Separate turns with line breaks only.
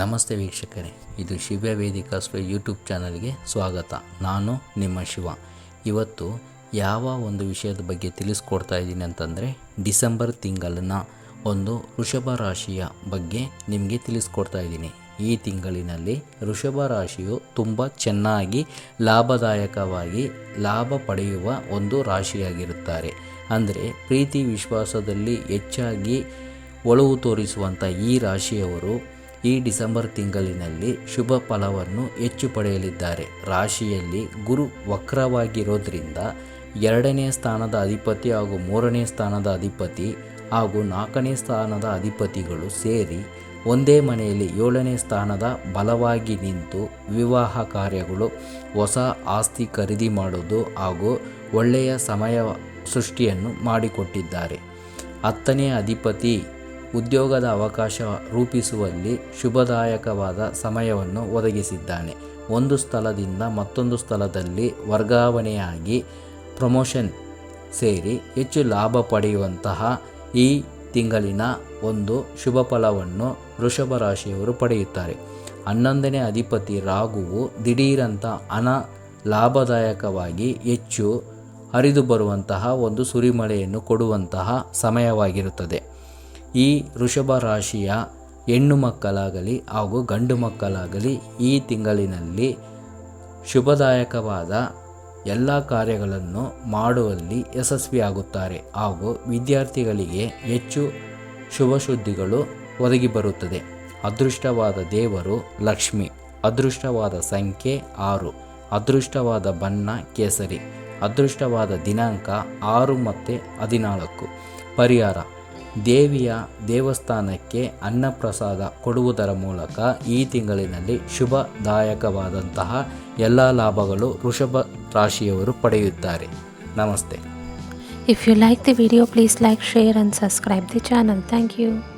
ನಮಸ್ತೆ ವೀಕ್ಷಕರೇ, ಇದು ಶಿವ್ಯ ಸ್ವ ಯೂಟ್ಯೂಬ್ ಚಾನಲ್ಗೆ ಸ್ವಾಗತ. ನಾನು ನಿಮ್ಮ ಶಿವ. ಇವತ್ತು ಯಾವ ಒಂದು ವಿಷಯದ ಬಗ್ಗೆ ತಿಳಿಸ್ಕೊಡ್ತಾ ಇದ್ದೀನಿ ಅಂತಂದರೆ, ಡಿಸೆಂಬರ್ ತಿಂಗಳನ್ನ ಒಂದು ವೃಷಭ ರಾಶಿಯ ಬಗ್ಗೆ ನಿಮಗೆ ತಿಳಿಸ್ಕೊಡ್ತಾ ಇದ್ದೀನಿ. ಈ ತಿಂಗಳಿನಲ್ಲಿ ವೃಷಭ ರಾಶಿಯು ತುಂಬ ಚೆನ್ನಾಗಿ ಲಾಭದಾಯಕವಾಗಿ ಲಾಭ ಪಡೆಯುವ ಒಂದು ರಾಶಿಯಾಗಿರುತ್ತಾರೆ. ಅಂದರೆ ಪ್ರೀತಿ ವಿಶ್ವಾಸದಲ್ಲಿ ಹೆಚ್ಚಾಗಿ ಒಳವು ತೋರಿಸುವಂಥ ಈ ರಾಶಿಯವರು ಈ ಡಿಸೆಂಬರ್ ತಿಂಗಳಿನಲ್ಲಿ ಶುಭ ಫಲವನ್ನು ಹೆಚ್ಚು ಪಡೆಯಲಿದ್ದಾರೆ. ರಾಶಿಯಲ್ಲಿ ಗುರು ವಕ್ರವಾಗಿರೋದ್ರಿಂದ ಎರಡನೇ ಸ್ಥಾನದ ಅಧಿಪತಿ ಹಾಗೂ ಮೂರನೇ ಸ್ಥಾನದ ಅಧಿಪತಿ ಹಾಗೂ ನಾಲ್ಕನೇ ಸ್ಥಾನದ ಅಧಿಪತಿಗಳು ಸೇರಿ ಒಂದೇ ಮನೆಯಲ್ಲಿ ಏಳನೇ ಸ್ಥಾನದ ಬಲವಾಗಿ ನಿಂತು ವಿವಾಹ ಕಾರ್ಯಗಳು, ಹೊಸ ಆಸ್ತಿ ಖರೀದಿ ಮಾಡೋದು ಹಾಗೂ ಒಳ್ಳೆಯ ಸಮಯ ಸೃಷ್ಟಿಯನ್ನು ಮಾಡಿಕೊಟ್ಟಿದ್ದಾರೆ. ಹತ್ತನೇ ಅಧಿಪತಿ ಉದ್ಯೋಗದ ಅವಕಾಶ ರೂಪಿಸುವಲ್ಲಿ ಶುಭದಾಯಕವಾದ ಸಮಯವನ್ನು ಒದಗಿಸಿದ್ದಾನೆ. ಒಂದು ಸ್ಥಳದಿಂದ ಮತ್ತೊಂದು ಸ್ಥಳದಲ್ಲಿ ವರ್ಗಾವಣೆಯಾಗಿ ಪ್ರಮೋಷನ್ ಸೇರಿ ಹೆಚ್ಚು ಲಾಭ ಪಡೆಯುವಂತಹ ಈ ತಿಂಗಳಿನ ಒಂದು ಶುಭ ಫಲವನ್ನು ವೃಷಭ ರಾಶಿಯವರು ಪಡೆಯುತ್ತಾರೆ. ಹನ್ನೊಂದನೇ ಅಧಿಪತಿ ರಾಗುವು ದಿಢೀರಂತ ಹಣ ಲಾಭದಾಯಕವಾಗಿ ಹೆಚ್ಚು ಹರಿದು ಬರುವಂತಹ ಒಂದು ಸುರಿಮಳೆಯನ್ನು ಕೊಡುವಂತಹ ಸಮಯವಾಗಿರುತ್ತದೆ. ಈ ವೃಷಭ ರಾಶಿಯ ಹೆಣ್ಣು ಮಕ್ಕಳಾಗಲಿ ಹಾಗೂ ಗಂಡು ಮಕ್ಕಳಾಗಲಿ ಈ ತಿಂಗಳಿನಲ್ಲಿ ಶುಭದಾಯಕವಾದ ಎಲ್ಲ ಕಾರ್ಯಗಳನ್ನು ಮಾಡುವಲ್ಲಿ ಯಶಸ್ವಿಯಾಗುತ್ತಾರೆ ಹಾಗೂ ವಿದ್ಯಾರ್ಥಿಗಳಿಗೆ ಹೆಚ್ಚು ಶುಭ ಸುದ್ದಿಗಳು ಒದಗಿ ಬರುತ್ತದೆ. ಅದೃಷ್ಟವಾದ ದೇವರು ಲಕ್ಷ್ಮಿ, ಅದೃಷ್ಟವಾದ ಸಂಖ್ಯೆ ಆರು, ಅದೃಷ್ಟವಾದ ಬಣ್ಣ ಕೇಸರಿ, ಅದೃಷ್ಟವಾದ ದಿನಾಂಕ ಆರು ಮತ್ತು ಹದಿನಾಲ್ಕು. ಪರಿಹಾರ ದೇವಿಯ ದೇವಸ್ಥಾನಕ್ಕೆ ಅನ್ನಪ್ರಸಾದ ಕೊಡುವುದರ ಮೂಲಕ ಈ ತಿಂಗಳಿನಲ್ಲಿ ಶುಭದಾಯಕವಾದಂತಹ ಎಲ್ಲ ಲಾಭಗಳು ವೃಷಭ ರಾಶಿಯವರು ಪಡೆಯುತ್ತಾರೆ. ನಮಸ್ತೆ.
If you like the video please like share and subscribe the channel thank you.